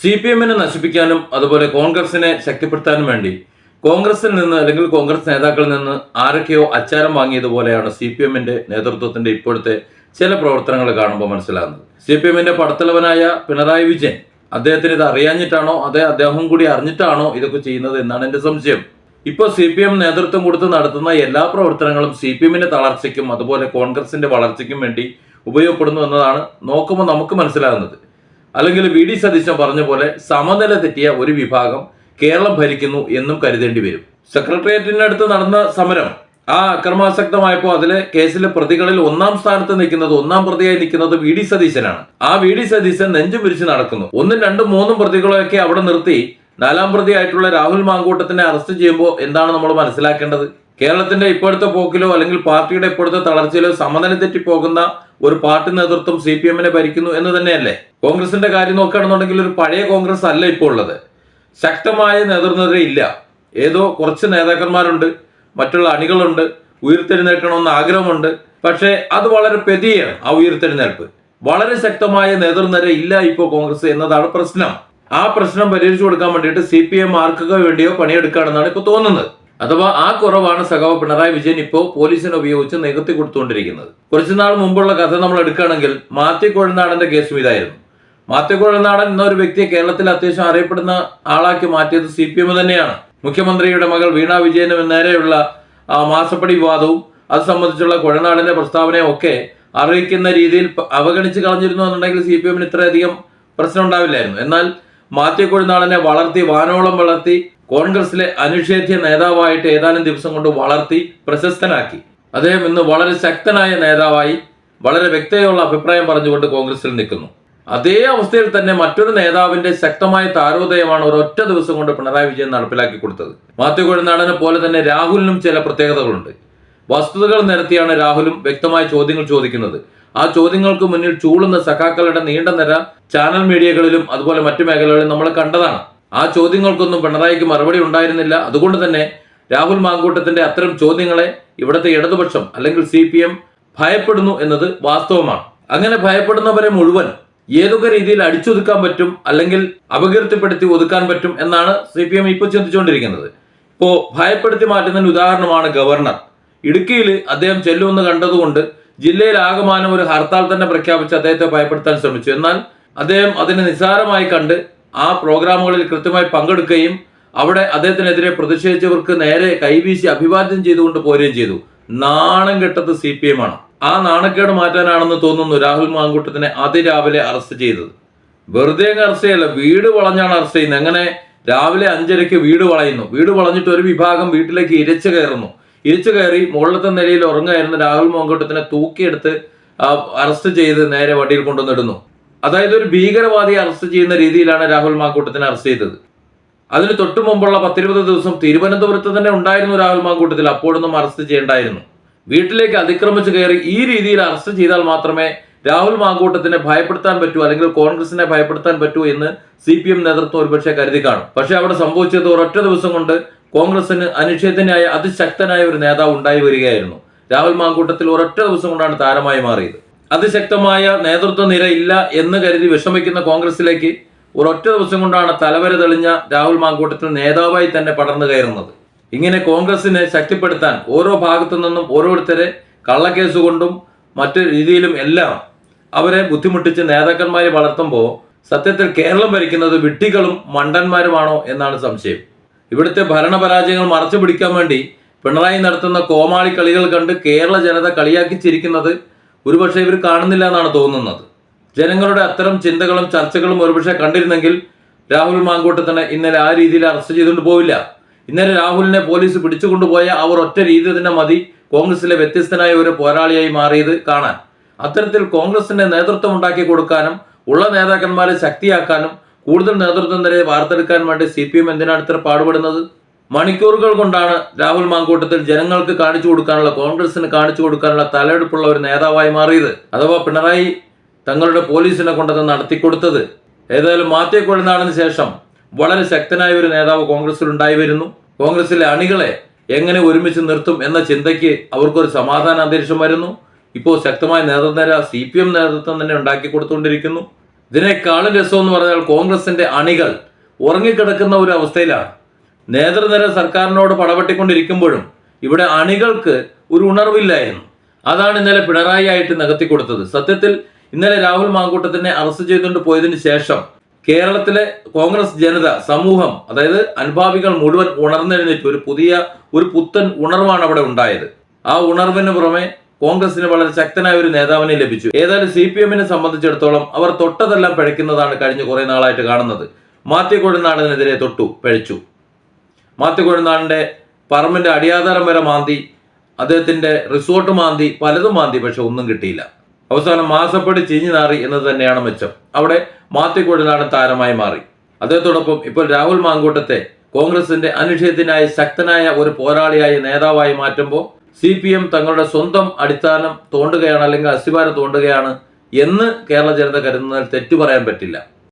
C P എമ്മിനെ നശിപ്പിക്കാനും അതുപോലെ കോൺഗ്രസിനെ ശക്തിപ്പെടുത്താനും വേണ്ടി കോൺഗ്രസിൽ നിന്ന് അല്ലെങ്കിൽ കോൺഗ്രസ് നേതാക്കളിൽ നിന്ന് ആരൊക്കെയോ അച്ചാരം വാങ്ങിയതുപോലെയാണ് സി പി എമ്മിന്റെ നേതൃത്വത്തിന്റെ ഇപ്പോഴത്തെ ചില പ്രവർത്തനങ്ങൾ കാണുമ്പോൾ മനസ്സിലാകുന്നത്. സി പി എമ്മിന്റെ പടത്തലവനായ പിണറായി വിജയൻ അദ്ദേഹത്തിന് ഇത് അറിയാഞ്ഞിട്ടാണോ? അതേ അദ്ദേഹം കൂടി അറിഞ്ഞിട്ടാണോ ഇതൊക്കെ ചെയ്യുന്നത് എന്നാണ് എന്റെ സംശയം. ഇപ്പോൾ സി പി എം നേതൃത്വം കൊടുത്ത് നടത്തുന്ന എല്ലാ പ്രവർത്തനങ്ങളും സി പി എമ്മിന്റെ തളർച്ചയ്ക്കും അതുപോലെ കോൺഗ്രസിന്റെ വളർച്ചയ്ക്കും വേണ്ടി ഉപയോഗപ്പെടുന്നു എന്നതാണ് നോക്കുമ്പോൾ നമുക്ക് മനസ്സിലാകുന്നത്. അല്ലെങ്കിൽ വി ഡി സതീശൻ പറഞ്ഞ പോലെ സമനില തെറ്റിയ ഒരു വിഭാഗം കേരളം ഭരിക്കുന്നു എന്നും കരുതേണ്ടി വരും. സെക്രട്ടേറിയറ്റിനടുത്ത് നടന്ന സമരം ആ അക്രമാസക്തമായപ്പോൾ അതിലെ കേസിലെ പ്രതികളിൽ ഒന്നാം സ്ഥാനത്ത് നിൽക്കുന്നത് ഒന്നാം പ്രതിയായി നിൽക്കുന്നത് വി ഡി സതീശനാണ്. ആ വി ഡി സതീശൻ നെഞ്ചും പിരിച്ച് നടക്കുന്നു. ഒന്നും രണ്ടും മൂന്നും പ്രതികളെയൊക്കെ അവിടെ നിർത്തി നാലാം പ്രതിയായിട്ടുള്ള രാഹുൽ മാങ്കൂട്ടത്തിനെ അറസ്റ്റ് ചെയ്യുമ്പോൾ എന്താണ് നമ്മൾ മനസ്സിലാക്കേണ്ടത്? കേരളത്തിന്റെ ഇപ്പോഴത്തെ പോക്കിലോ അല്ലെങ്കിൽ പാർട്ടിയുടെ ഇപ്പോഴത്തെ തളർച്ചയിലോ സമനില തെറ്റി പോകുന്ന ഒരു പാർട്ടി നേതൃത്വം സി പി എമ്മിനെ ഭരിക്കുന്നു എന്ന് തന്നെയല്ലേ? കോൺഗ്രസിന്റെ കാര്യം നോക്കുകയാണെന്നുണ്ടെങ്കിൽ ഒരു പഴയ കോൺഗ്രസ് അല്ല ഇപ്പോൾ ഉള്ളത്. ശക്തമായ നേതൃനിര ഇല്ല. ഏതോ കുറച്ച് നേതാക്കന്മാരുണ്ട് മറ്റുള്ള അണികളുണ്ട് ഉയർത്തെഴുന്നേൽക്കണമെന്ന് ആഗ്രഹമുണ്ട്. പക്ഷേ അത് വളരെ പെതിയാണ് ആ ഉയർത്തെഴുന്നേൽപ്പ്. വളരെ ശക്തമായ നേതൃനിര ഇല്ല ഇപ്പോൾ കോൺഗ്രസ് എന്നതാണ് പ്രശ്നം. ആ പ്രശ്നം പരിഹരിച്ചു കൊടുക്കാൻ വേണ്ടിയിട്ട് സി പി എം ആർക്കൊക്കെ വേണ്ടിയോ പണിയെടുക്കുകയാണെന്നാണ് ഇപ്പോൾ തോന്നുന്നത്. അഥവാ ആ കുറവാണ് സഖാവ് പിണറായി വിജയൻ ഇപ്പോ പോലീസിനെ ഉപയോഗിച്ച് നികത്തി കൊടുത്തുകൊണ്ടിരിക്കുന്നത്. കുറച്ചുനാൾ മുമ്പുള്ള കഥ നമ്മൾ എടുക്കുകയാണെങ്കിൽ മാത്യു കൊഴുനാടന്റെ കേസും ഇതായിരുന്നു. മാത്യു കൊഴുനാടൻ എന്ന ഒരു വ്യക്തിയെ കേരളത്തിൽ അത്യാവശ്യം അറിയപ്പെടുന്ന ആളാക്കി മാറ്റിയത് സി പി എം തന്നെയാണ്. മുഖ്യമന്ത്രിയുടെ മകൾ വീണ വിജയന് നേരെയുള്ള മാസപ്പടി വിവാദവും അത് സംബന്ധിച്ചുള്ള കൊഴനാടിന്റെ പ്രസ്താവനയും ഒക്കെ അറിയിക്കുന്ന രീതിയിൽ അവഗണിച്ച് കളഞ്ഞിരുന്നു എന്നുണ്ടെങ്കിൽ സി പി എമ്മിന് ഇത്രയധികം പ്രശ്നം ഉണ്ടാവില്ലായിരുന്നു. എന്നാൽ മാത്യു കൊഴുനാടനെ വളർത്തി വാനോളം വളർത്തി കോൺഗ്രസിലെ അനുഷേധ്യ നേതാവായിട്ട് ഏതാനും ദിവസം കൊണ്ട് വളർത്തി പ്രശസ്തനാക്കി. അദ്ദേഹം ഇന്ന് വളരെ ശക്തനായ നേതാവായി വളരെ വ്യക്തതയുള്ള അഭിപ്രായം പറഞ്ഞുകൊണ്ട് കോൺഗ്രസിൽ നിൽക്കുന്നു. അതേ അവസ്ഥയിൽ തന്നെ മറ്റൊരു നേതാവിന്റെ ശക്തമായ താരോദയമാണ് ഒരൊറ്റ ദിവസം കൊണ്ട് പിണറായി വിജയൻ നടപ്പിലാക്കി കൊടുത്തത്. മാത്യു കൊഴുനാടനെ പോലെ തന്നെ രാഹുലിനും ചില പ്രത്യേകതകളുണ്ട്. വസ്തുതകൾ നിരത്തിയാണ് രാഹുലും വ്യക്തമായ ചോദ്യങ്ങൾ ചോദിക്കുന്നത്. ആ ചോദ്യങ്ങൾക്ക് മുന്നിൽ ചൂളുന്ന സഖാക്കളുടെ നീണ്ട നിര ചാനൽ മീഡിയകളിലും അതുപോലെ മറ്റു മേഖലകളിലും നമ്മൾ കണ്ടതാണ്. ആ ചോദ്യങ്ങൾക്കൊന്നും പിണറായിക്ക് മറുപടി ഉണ്ടായിരുന്നില്ല. അതുകൊണ്ട് തന്നെ രാഹുൽ മാങ്കൂട്ടത്തിന്റെ അത്തരം ചോദ്യങ്ങളെ ഇവിടുത്തെ ഇടതുപക്ഷം അല്ലെങ്കിൽ സി പി എം ഭയപ്പെടുന്നു എന്നത് വാസ്തവമാണ്. അങ്ങനെ ഭയപ്പെടുന്നവരെ മുഴുവൻ ഏതൊക്കെ രീതിയിൽ അടിച്ചൊതുക്കാൻ പറ്റും അല്ലെങ്കിൽ അപകീർത്തിപ്പെടുത്തി ഒതുക്കാൻ പറ്റും എന്നാണ് സി പി എം ഇപ്പോൾ ചിന്തിച്ചുകൊണ്ടിരിക്കുന്നത്. ഇപ്പോ ഭയപ്പെടുത്തി മാറ്റുന്നതിന് ഉദാഹരണമാണ് ഗവർണർ. ഇടുക്കിയിൽ അദ്ദേഹം ചെല്ലുമെന്ന് കണ്ടതുകൊണ്ട് ജില്ലയിൽ ആകമാനം ഒരു ഹർത്താൽ തന്നെ പ്രഖ്യാപിച്ച് അദ്ദേഹത്തെ ഭയപ്പെടുത്താൻ ശ്രമിച്ചു. എന്നാൽ അദ്ദേഹം അതിനെ നിസ്സാരമായി കണ്ട് ആ പ്രോഗ്രാമുകളിൽ കൃത്യമായി പങ്കെടുക്കുകയും അവിടെ അദ്ദേഹത്തിനെതിരെ പ്രതിഷേധിച്ചവർക്ക് നേരെ കൈവീശി അഭിവാദ്യം ചെയ്തുകൊണ്ട് പോരുകയും ചെയ്തു. നാണം കെട്ടത് സി പി എം ആണ്. ആ നാണക്കേട് മാറ്റാനാണെന്ന് തോന്നുന്നു രാഹുൽ മാങ്കൂട്ടത്തിനെ അതിരാവിലെ അറസ്റ്റ് ചെയ്തത്. വെറുതെ അറസ്റ്റ് ചെയ്യല്ല വീട് വളഞ്ഞാണ് അറസ്റ്റ് ചെയ്യുന്നത്. എങ്ങനെ? രാവിലെ അഞ്ചരയ്ക്ക് വീട് വളയുന്നു. വീട് വളഞ്ഞിട്ട് ഒരു വിഭാഗം വീട്ടിലേക്ക് ഇരച്ചു കയറുന്നു. ഇരച്ചു കയറി മുകളിലത്തെ നിലയിൽ ഉറങ്ങായിരുന്ന രാഹുൽ മാങ്കൂട്ടത്തിനെ തൂക്കിയെടുത്ത് അറസ്റ്റ് ചെയ്ത് നേരെ വണ്ടിയിൽ കൊണ്ടുവന്നിടുന്നു അതായത് ഒരു ഭീകരവാദിയെ അറസ്റ്റ് ചെയ്യുന്ന രീതിയിലാണ് രാഹുൽ മാക്കൂട്ടത്തിനെ അറസ്റ്റ് ചെയ്തത്. അതിന് തൊട്ടു മുമ്പുള്ള പത്തിരുപത് ദിവസം തിരുവനന്തപുരത്ത് തന്നെ ഉണ്ടായിരുന്നു രാഹുൽ മാക്കൂട്ടത്തിൽ അപ്പോഴൊന്നും അറസ്റ്റ് ചെയ്യേണ്ടായിരുന്നു. വീട്ടിലേക്ക് അതിക്രമിച്ച് കയറി ഈ രീതിയിൽ അറസ്റ്റ് ചെയ്താൽ മാത്രമേ രാഹുൽ മാങ്കൂട്ടത്തിനെ ഭയപ്പെടുത്താൻ പറ്റൂ അല്ലെങ്കിൽ കോൺഗ്രസിനെ ഭയപ്പെടുത്താൻ പറ്റൂ എന്ന് സി പി എം നേതൃത്വം ഒരുപക്ഷെ കരുതി കാണും. പക്ഷെ അവിടെ സംഭവിച്ചത് ഒരൊറ്റ ദിവസം കൊണ്ട് കോൺഗ്രസിന് അനിഷേധനായ അതിശക്തനായ ഒരു നേതാവ് ഉണ്ടായി വരികയായിരുന്നു. രാഹുൽ മാങ്കൂട്ടത്തിൽ ഒരൊറ്റ ദിവസം കൊണ്ടാണ് താരമായി മാറിയത്. അതിശക്തമായ നേതൃത്വ നിര ഇല്ല എന്ന് കരുതി വിഷമിക്കുന്ന കോൺഗ്രസിലേക്ക് ഒരൊറ്റ ദിവസം കൊണ്ടാണ് തലവര തെളിഞ്ഞ രാഹുൽ മാങ്കൂട്ടത്തിൽ നേതാവായി തന്നെ പടർന്നു കയറുന്നത്. ഇങ്ങനെ കോൺഗ്രസിനെ ശക്തിപ്പെടുത്താൻ ഓരോ ഭാഗത്തു നിന്നും ഓരോരുത്തരെ കള്ളക്കേസ് കൊണ്ടും മറ്റു രീതിയിലും എല്ലാം അവരെ ബുദ്ധിമുട്ടിച്ച് നേതാക്കന്മാരെ വളർത്തുമ്പോൾ സത്യത്തിൽ കേരളം ഭരിക്കുന്നത് വിട്ടികളും മണ്ടന്മാരുമാണോ എന്നാണ് സംശയം. ഇവിടുത്തെ ഭരണപരാജയങ്ങൾ മറച്ചു പിടിക്കാൻ വേണ്ടി പിണറായി നടത്തുന്ന കോമാളി കളികൾ കണ്ട് കേരള ജനത കളിയാക്കി ചിരിക്കുന്നത് ഒരുപക്ഷെ ഇവർ കാണുന്നില്ല എന്നാണ് തോന്നുന്നത്. ജനങ്ങളുടെ അത്തരം ചിന്തകളും ചർച്ചകളും ഒരുപക്ഷെ കണ്ടിരുന്നെങ്കിൽ രാഹുൽ മാങ്കോട്ടത്തിനെ ഇന്നലെ ആ രീതിയിൽ അറസ്റ്റ് ചെയ്തുകൊണ്ട് പോവില്ല. ഇന്നലെ രാഹുലിനെ പോലീസ് പിടിച്ചുകൊണ്ടുപോയ അവർ ഒറ്റ രീതി തന്നെ മതി കോൺഗ്രസിലെ വ്യത്യസ്തനായ ഒരു പോരാളിയായി മാറിയത് കാണാൻ. അത്തരത്തിൽ കോൺഗ്രസിന്റെ നേതൃത്വം ഉണ്ടാക്കി കൊടുക്കാനും ഉള്ള നേതാക്കന്മാരെ ശക്തിയാക്കാനും കൂടുതൽ നേതൃത്വം നിരയെ വാർത്തെടുക്കാൻ വേണ്ടി സി പി എം എന്തിനാണ് ഇത്ര പാടുപെടുന്നത്? മണിക്കൂറുകൾ കൊണ്ടാണ് രാഹുൽ മാങ്കൂട്ടത്തിൽ ജനങ്ങൾക്ക് കാണിച്ചു കൊടുക്കാനുള്ള കോൺഗ്രസിന് കാണിച്ചു കൊടുക്കാനുള്ള തലയെടുപ്പുള്ള ഒരു നേതാവായി മാറിയത്. അഥവാ പിണറായി തങ്ങളുടെ പോലീസിനെ കൊണ്ടത് നടത്തിക്കൊടുത്തത്. ഏതായാലും മാത്യു കൊഴുന്നാളിന് ശേഷം വളരെ ശക്തനായ ഒരു നേതാവ് കോൺഗ്രസിൽ ഉണ്ടായി വരുന്നു കോൺഗ്രസിലെ അണികളെ എങ്ങനെ ഒരുമിച്ച് നിർത്തും എന്ന ചിന്തയ്ക്ക് അവർക്കൊരു സമാധാന അന്തരീക്ഷം വരുന്നു. ഇപ്പോൾ ശക്തമായ നേതൃനിര സി പി എം നേതൃത്വം തന്നെ ഉണ്ടാക്കി കൊടുത്തുകൊണ്ടിരിക്കുന്നു. ഇതിനേക്കാളും രസം എന്ന് പറഞ്ഞാൽ കോൺഗ്രസിന്റെ അണികൾ ഉറങ്ങിക്കിടക്കുന്ന ഒരു അവസ്ഥയിലാണ്. നേതൃനിര സർക്കാരിനോട് പടവെട്ടിക്കൊണ്ടിരിക്കുമ്പോഴും ഇവിടെ അണികൾക്ക് ഒരു ഉണർവില്ലായിരുന്നു. അതാണ് ഇന്നലെ പിണറായി ആയിട്ട് നികത്തി കൊടുത്തത് സത്യത്തിൽ ഇന്നലെ രാഹുൽ മാങ്കൂട്ടത്തിനെ അറസ്റ്റ് ചെയ്തുകൊണ്ട് പോയതിന് ശേഷം കേരളത്തിലെ കോൺഗ്രസ് ജനത സമൂഹം അതായത് അനുഭാവികൾ മുഴുവൻ ഉണർന്നെഴുന്നേറ്റ് ഒരു പുതിയ ഒരു പുത്തൻ ഉണർവാണ് അവിടെ ഉണ്ടായത്. ആ ഉണർവിന് പുറമെ കോൺഗ്രസിന് വളരെ ശക്തനായ ഒരു നേതാവിനെ ലഭിച്ചു. ഏതായാലും സി പി എമ്മിനെ സംബന്ധിച്ചിടത്തോളം അവർ തൊട്ടതെല്ലാം പിഴയ്ക്കുന്നതാണ് കഴിഞ്ഞ കുറെ നാളായിട്ട് കാണുന്നത്. മാത്യു കൊഴുനാടിനെതിരെ തൊട്ടു പിഴച്ചു. മാത്യു കൊഴുന്നാളിന്റെ പറമ്പിന്റെ അടിയാധാരം വരെ മാന്തി അദ്ദേഹത്തിന്റെ റിസോർട്ട് മാന്തി പലതും മാന്തി പക്ഷെ ഒന്നും കിട്ടിയില്ല. അവസാനം മാസപ്പടി ചീഞ്ഞു നാറി എന്നത് തന്നെയാണ് മെച്ചം. അവിടെ മാത്യു കൊഴുനാടൻ താരമായി മാറി. അദ്ദേഹത്തോടൊപ്പം ഇപ്പോൾ രാഹുൽ മാങ്കൂട്ടത്തെ കോൺഗ്രസിന്റെ അനിഷേധത്തിനായി ശക്തനായ ഒരു പോരാളിയായി നേതാവായി മാറ്റുമ്പോൾ സി പി എം തങ്ങളുടെ സ്വന്തം അടിസ്ഥാനം തോണ്ടുകയാണ് അല്ലെങ്കിൽ അസ്ഥിവാരം തോണ്ടുകയാണ് എന്ന് കേരള ജനത കരുതുന്നതിൽ തെറ്റു പറയാൻ പറ്റില്ല.